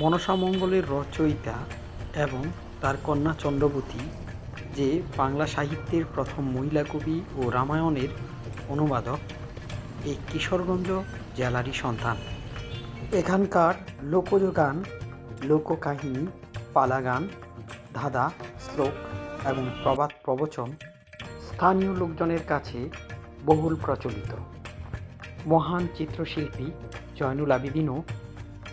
মনসামঙ্গলের রচয়িতা এবং তার কন্যা চন্দ্রবতী, যে বাংলা সাহিত্যের প্রথম মহিলা কবি ও রামায়ণের অনুবাদক এই কিশোরগঞ্জ জেলারই সন্তান। এখানকার লোকজ গান লোককাহিনী, পালাগান, ধাঁধা, শ্লোক এবং প্রবাদ প্রবচন স্থানীয় লোকজনের কাছে বহুল প্রচলিত। মহান চিত্রশিল্পী জয়নুল আবিদিনও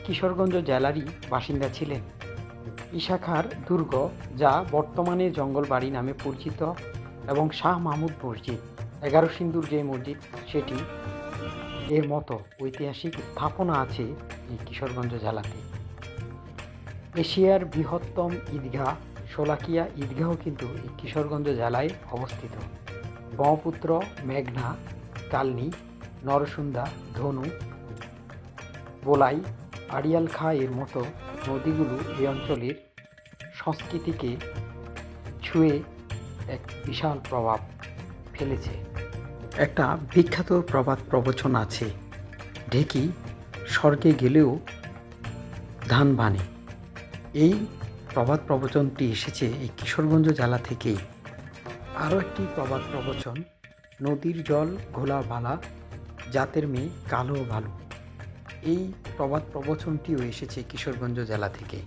কিশোরগঞ্জ জেলারই বাসিন্দা ছিলেন। ইশাখার দুর্গ, যা বর্তমানে জঙ্গলবাড়ি নামে পরিচিত এবং শাহ মাহমুদ মসজিদ, এগারো সিন্দুর যে মসজিদ, সেটি এর মতো ঐতিহাসিক স্থাপনা আছে এই কিশোরগঞ্জ জেলাতে। এশিয়ার বৃহত্তম ঈদগাহ, শোলাকিয়া ঈদগাহ কিন্তু এই কিশোরগঞ্জ জেলায় অবস্থিত। ব্রহ্মপুত্র, মেঘনা, কালনি, নরসুন্দা, ধনু, বোলাই আড়িয়াল খা এর মতো নদীগুলো এই অঞ্চলের সংস্কৃতিকে ছুঁয়ে এক বিশাল প্রভাব ফেলেছে। একটা বিখ্যাত প্রবাদ প্রবচন আছে, ঢেকি স্বর্গে গেলেও ধান বানে। এই প্রবাদ প্রবচনটি এসেছে এই কিশোরগঞ্জ জেলা থেকেই। আরও একটি প্রবাদ প্রবচন, নদীর জল ঘোলা বালা, জাতের মেয়ে কালো ভালো এই প্রবাদ প্রবচনটিও এসেছে কিশোরগঞ্জ জেলা থেকে।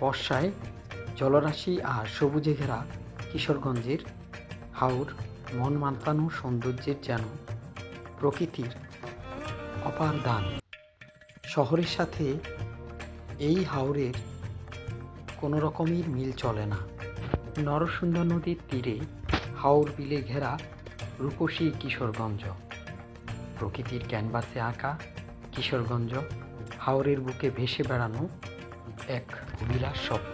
বর্ষায় জলরাশি আর সবুজে ঘেরা কিশোরগঞ্জের হাওর মন মাতানো সৌন্দর্যের যেন প্রকৃতির অপার দান। শহরের সাথে এই হাওরের কোনো রকমের মিল চলে না। নরসুন্দা নদীর তীরে হাওর বিলে ঘেরা রূপসী কিশোরগঞ্জ। প্রকৃতির ক্যানভাসে আঁকা কিশোরগঞ্জ হাওরের বুকে ভেসে বেড়ানো এক অভিলাষ স্বপ্ন।